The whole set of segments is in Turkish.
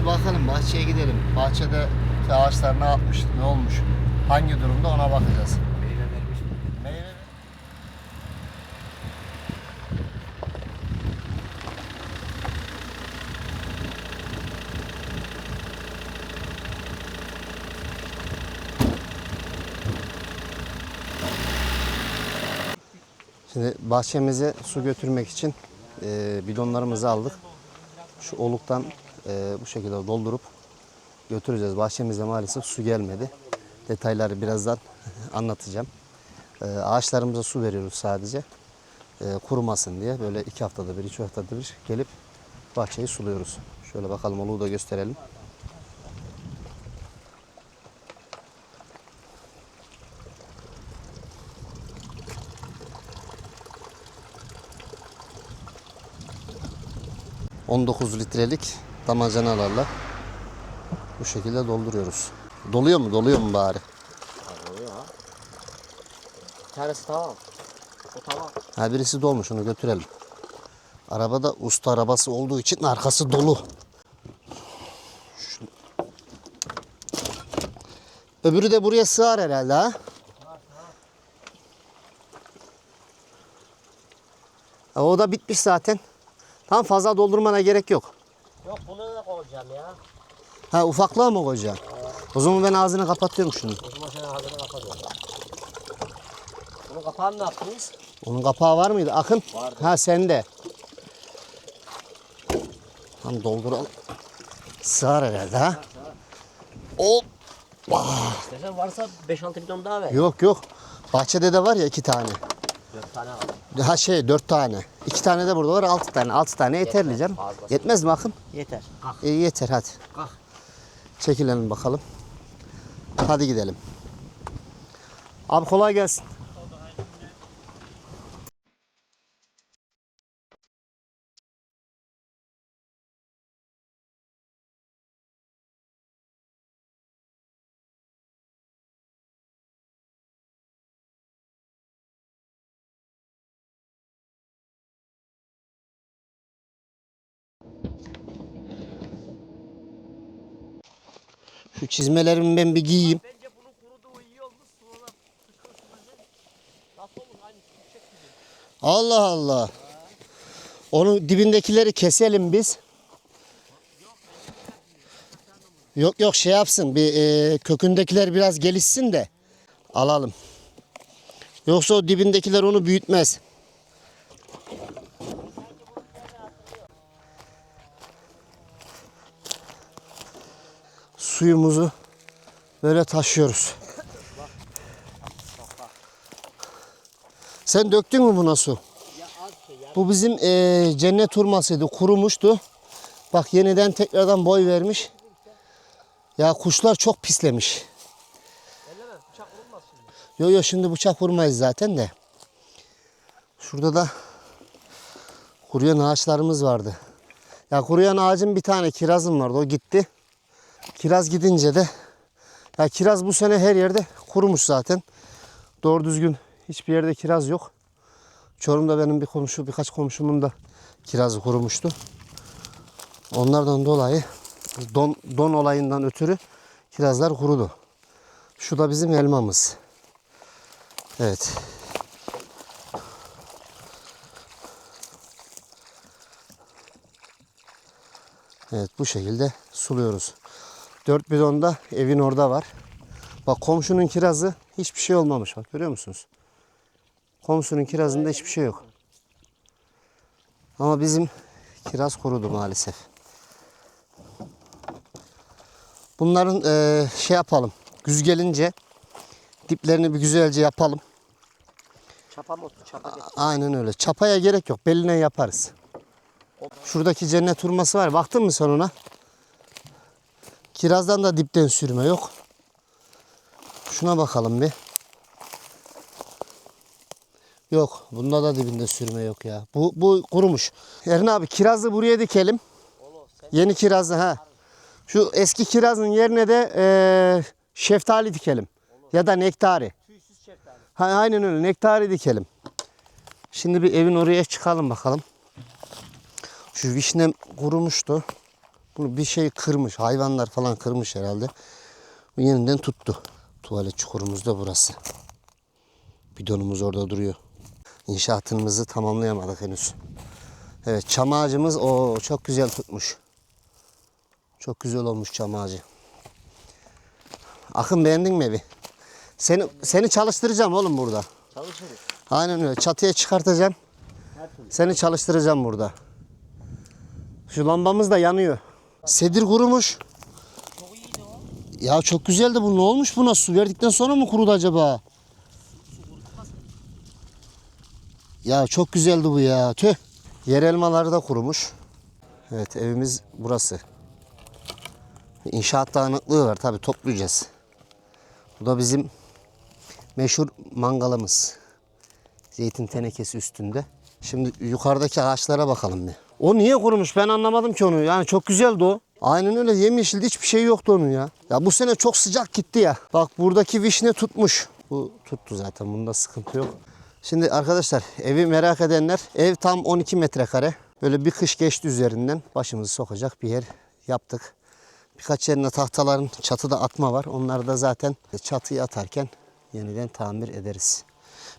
Şimdi bakalım bahçeye gidelim. Bahçede ağaçlar ne yapmış, ne olmuş, hangi durumda ona bakacağız. Şimdi bahçemize su götürmek için e, bidonlarımızı aldık. Şu oluktan e, bu şekilde doldurup götüreceğiz. Bahçemize maalesef su gelmedi. Detayları birazdan anlatacağım. E, ağaçlarımıza su veriyoruz sadece. E, kurumasın diye böyle iki haftada bir, üç haftada bir gelip bahçeyi suluyoruz. Şöyle bakalım oluğu da gösterelim. ...19 litrelik damacanalarla... ...bu şekilde dolduruyoruz. Doluyor mu? Doluyor mu bari? Oluyor ha. Bir tanesi tamam. O tamam. Ha birisi dolmuş onu götürelim. Arabada usta arabası olduğu için arkası dolu. Şu- Öbürü de buraya sığar herhalde ha. Ha, O da bitmiş zaten. Tam fazla doldurmana gerek yok. Yok bunu da koyacağım ya. Ha ufaklığa mı koyacaksın? O zaman ben ağzını kapatıyorum şunu. O zaman sen ağzını kapatıyorum. Bunun kapağını ne yaptınız? Onun kapağı var mıydı? Akın? Vardı. Ha sende. Tam dolduralım. Sığar herhalde ha. Hop. İstersen varsa 5-6 bidon daha ver. Yok yok. Bahçede de var ya iki tane. 4 tane al. Ha şey dört tane. İki tane de burada var altı tane. Altı tane yeterli canım. fazlası. Yetmez mi Akın? Yeter. Kalk. İyi yeter hadi. Kalk. Çekilelim bakalım. Hadi gidelim. Abi kolay gelsin. Çizmelerimi ben bir giyeyim. Bence bunun kuruduğu iyi olmuş. Sonra Nasıl olur? Gibi. Allah Allah. Onu dibindekileri keselim biz. Yok yok şey yapsın bir e, kökündekiler biraz gelişsin de alalım. Yoksa o dibindekiler onu büyütmez. Suyumuzu böyle taşıyoruz. Sen döktün mü buna su? Bu bizim eee, cennet hurmasıydı. Kurumuştu. Bak yeniden tekrardan boy vermiş. Ya kuşlar çok pislemiş. Yo yo şimdi bıçak vurmayız zaten de. Şurada da kuruyan ağaçlarımız vardı. Ya kuruyan ağacın bir tane kirazım vardı. O gitti. Kiraz gidince de ya kiraz bu sene her yerde kurumuş zaten. Doğru düzgün hiçbir yerde kiraz yok. Çorum'da benim bir komşu, birkaç komşumun da kirazı kurumuştu. Onlardan dolayı don, don olayından ötürü kirazlar kurudu. Şu da bizim elmamız. Evet. Evet bu şekilde suluyoruz. Dört bidon da evin orada var. Bak komşunun kirazı hiçbir şey olmamış bak görüyor musunuz? Komşunun kirazında hiçbir şey yok. Ama bizim kiraz kurudu maalesef. Bunların eee, şey yapalım. Güz gelince diplerini bir güzelce yapalım. Çapa mı? Çapa getir. Aynen öyle. Çapaya gerek yok. Beline yaparız. Şuradaki cennet hurması var. Baktın mı sen ona? Kirazdan da dipten sürme yok. Şuna bakalım bir. Yok. Bunda da dibinde sürme yok ya. Bu, bu kurumuş. Erin abi kirazı buraya dikelim. Yeni kirazı ha. Şu eski kirazın yerine de eee, şeftali dikelim. Ya da nektari. Ha, aynen öyle. Nektari dikelim. Şimdi bir evin oraya çıkalım bakalım. Şu vişnem kurumuştu. Bunu bir şey kırmış. Hayvanlar falan kırmış herhalde. Bu yeniden tuttu. Tuvalet çukurumuz da burası. Bidonumuz orada duruyor. İnşaatımızı tamamlayamadık henüz. Evet çam ağacımız o çok güzel tutmuş. Çok güzel olmuş çam ağacı. Akın beğendin mi evi? Seni seni çalıştıracağım oğlum burada. Çalışırız. Aynen öyle. Çatıya çıkartacağım. Seni çalıştıracağım burada. Şu lambamız da yanıyor. Sedir kurumuş. Çok iyiydi o. Ya çok güzeldi bu. Ne olmuş buna? Su verdikten sonra mı kurudu acaba? Ya çok güzeldi bu ya. Tüh. Yer elmaları da kurumuş. Evet evimiz burası. İnşaat dağınıklığı var tabi toplayacağız. Bu da bizim meşhur mangalımız. Zeytin tenekesi üstünde. Şimdi yukarıdaki ağaçlara bakalım bir. O niye kurumuş ben anlamadım ki onu. Yani çok güzeldi o. Aynen öyle yemyeşildi hiçbir şey yoktu onun ya. Ya bu sene çok sıcak gitti ya. Bak buradaki vişne tutmuş. Bu tuttu zaten bunda sıkıntı yok. Şimdi arkadaşlar evi merak edenler ev tam 12 metrekare. Böyle bir kış geçti üzerinden başımızı sokacak bir yer yaptık. Birkaç yerine tahtaların çatıda atma var. Onları da zaten çatıyı atarken yeniden tamir ederiz.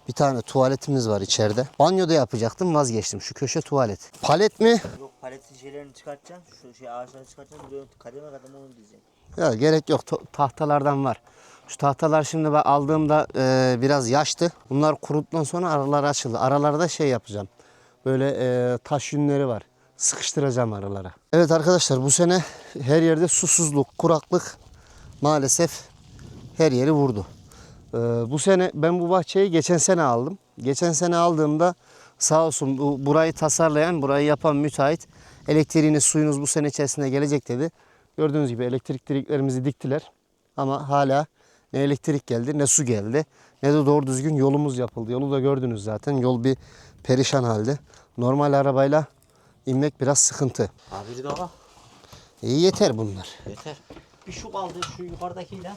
Bir tane tuvaletimiz var içeride. Banyoda yapacaktım vazgeçtim. Şu köşe tuvalet. Palet mi? Yok paletin şeylerini çıkartacaksın. Şu şey ağaçları çıkartacaksın. Böyle kademe kademe onu diyeceksin. Ya gerek yok. Tahtalardan var. Şu tahtalar şimdi ben aldığımda e, biraz yaştı. Bunlar kuruduktan sonra aralar açıldı. Aralarda şey yapacağım. Böyle e, taş yünleri var. Sıkıştıracağım aralara. Evet arkadaşlar bu sene her yerde susuzluk, kuraklık maalesef her yeri vurdu. E, bu sene ben bu bahçeyi geçen sene aldım. Geçen sene aldığımda sağ olsun bu, burayı tasarlayan, burayı yapan müteahhit elektriğiniz, suyunuz bu sene içerisinde gelecek dedi. Gördüğünüz gibi elektrik direklerimizi diktiler. Ama hala ne elektrik geldi ne su geldi. Ne de doğru düzgün yolumuz yapıldı. Yolu da gördünüz zaten. Yol bir perişan halde. Normal arabayla inmek biraz sıkıntı. Abi bir daha. İyi yeter bunlar. Yeter. Bir şu kaldı şu yukarıdakiyle.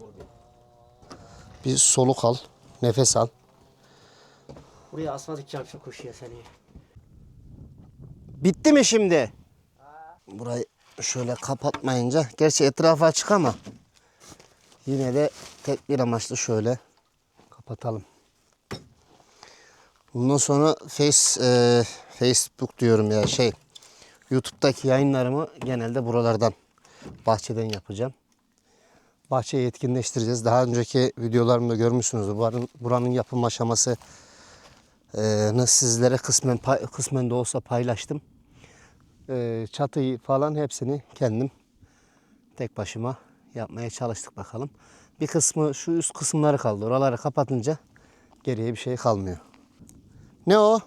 Dur bir. Bir soluk al. Nefes al. Buraya asmadık şu koşuya seni. Bitti mi şimdi? Burayı şöyle kapatmayınca. Gerçi etrafa açık ama. Yine de tek bir amaçlı şöyle kapatalım. Bundan sonra Face, e, Facebook diyorum ya şey. YouTube'daki yayınlarımı genelde buralardan, bahçeden yapacağım. Bahçeyi etkinleştireceğiz. Daha önceki videolarımda görmüşsünüzdür. Buranın, buranın yapım aşaması e, sizlere kısmen kısmen de olsa paylaştım. E, çatıyı falan hepsini kendim tek başıma yapmaya çalıştık bakalım. Bir kısmı şu üst kısımları kaldı. Oraları kapatınca geriye bir şey kalmıyor. Ne o?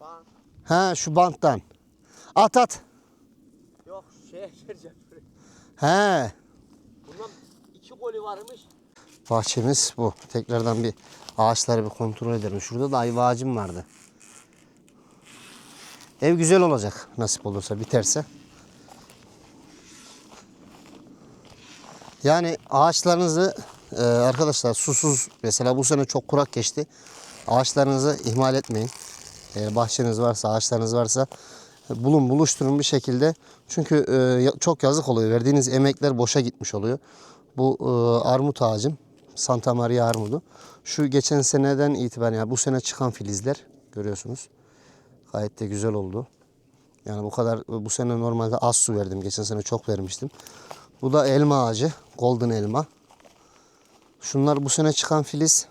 Bak. Ha şu banttan. At at. Yok şeye gireceğim. He. Golü varmış. Bahçemiz bu. Tekrardan bir ağaçları bir kontrol edelim. Şurada da ayva ağacım vardı. Ev güzel olacak nasip olursa biterse. Yani ağaçlarınızı e, arkadaşlar susuz mesela bu sene çok kurak geçti. Ağaçlarınızı ihmal etmeyin. Eğer bahçeniz varsa, ağaçlarınız varsa bulun, buluşturun bir şekilde. Çünkü e, çok yazık oluyor. Verdiğiniz emekler boşa gitmiş oluyor. Bu e, armut ağacım. Santa Maria armudu. Şu geçen seneden itibaren yani bu sene çıkan filizler görüyorsunuz. Gayet de güzel oldu. Yani bu kadar bu sene normalde az su verdim. Geçen sene çok vermiştim. Bu da elma ağacı. Golden elma. Şunlar bu sene çıkan filiz.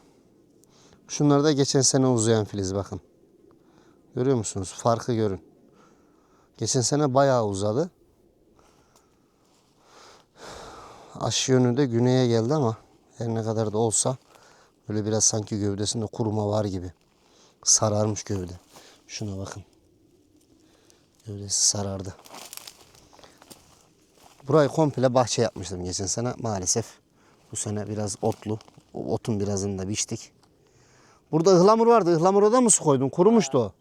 Şunlar da geçen sene uzayan filiz bakın. Görüyor musunuz? Farkı görün. Geçen sene bayağı uzadı. Aş yönü de güneye geldi ama her ne kadar da olsa böyle biraz sanki gövdesinde kuruma var gibi. Sararmış gövde. Şuna bakın. Gövdesi sarardı. Burayı komple bahçe yapmıştım geçen sene. Maalesef bu sene biraz otlu. O otun birazını da biçtik. Burada ıhlamur vardı. Ihlamura da mı su koydun? Kurumuştu o.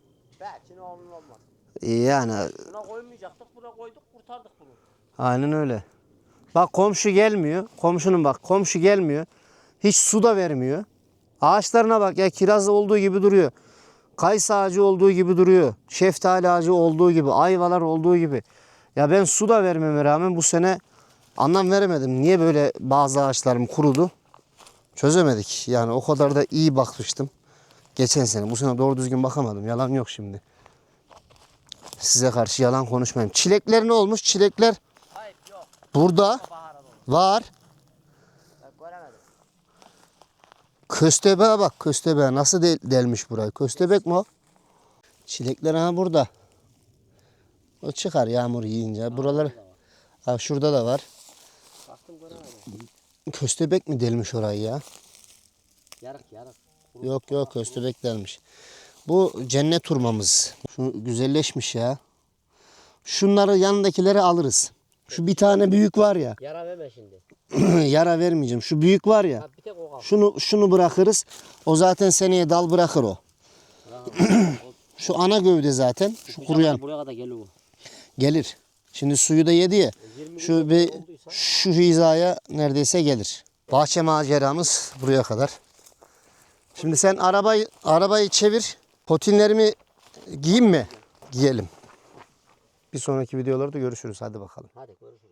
Belki ne olur olmaz. Yani Buna koymayacaktık. Buna koyduk kurtardık bunu. aynen öyle. Bak komşu gelmiyor. Komşunun bak komşu gelmiyor. Hiç su da vermiyor. Ağaçlarına bak ya kiraz olduğu gibi duruyor. Kayısı ağacı olduğu gibi duruyor. Şeftali ağacı olduğu gibi. Ayvalar olduğu gibi. Ya ben su da vermeme rağmen bu sene anlam veremedim. Niye böyle bazı ağaçlarım kurudu? Çözemedik. Yani o kadar da iyi bakmıştım. Geçen sene. Bu sene doğru düzgün bakamadım. Yalan yok şimdi. Size karşı yalan konuşmayayım. Çilekler ne olmuş? Çilekler. Burada var. Köstebeğe bak köstebeğe nasıl del- delmiş burayı. Köstebek mi o? Çilekler ha burada. O çıkar yağmur yiyince. Buralar ha şurada da var. Köstebek mi delmiş orayı ya? Yarık yarık. Yok yok köstebek delmiş. Bu cennet turmamız. Şu güzelleşmiş ya. Şunları yanındakileri alırız. Şu bir tane büyük var ya. Yara verme şimdi. yara vermeyeceğim. Şu büyük var ya. Ha, bir tek o kaldı. Şunu şunu bırakırız. O zaten seneye dal bırakır o. Şu ana gövde zaten. Şu kuruyan Buraya kadar geliyor. gelir. Şimdi suyu da yedi ya. 20 Şu bir şu hizaya neredeyse gelir. Bahçe maceramız buraya kadar. Şimdi sen arabayı arabayı çevir. Potinlerimi giyeyim mi? Giyelim. Bir sonraki videolarda görüşürüz. Hadi bakalım. Hadi görüşürüz.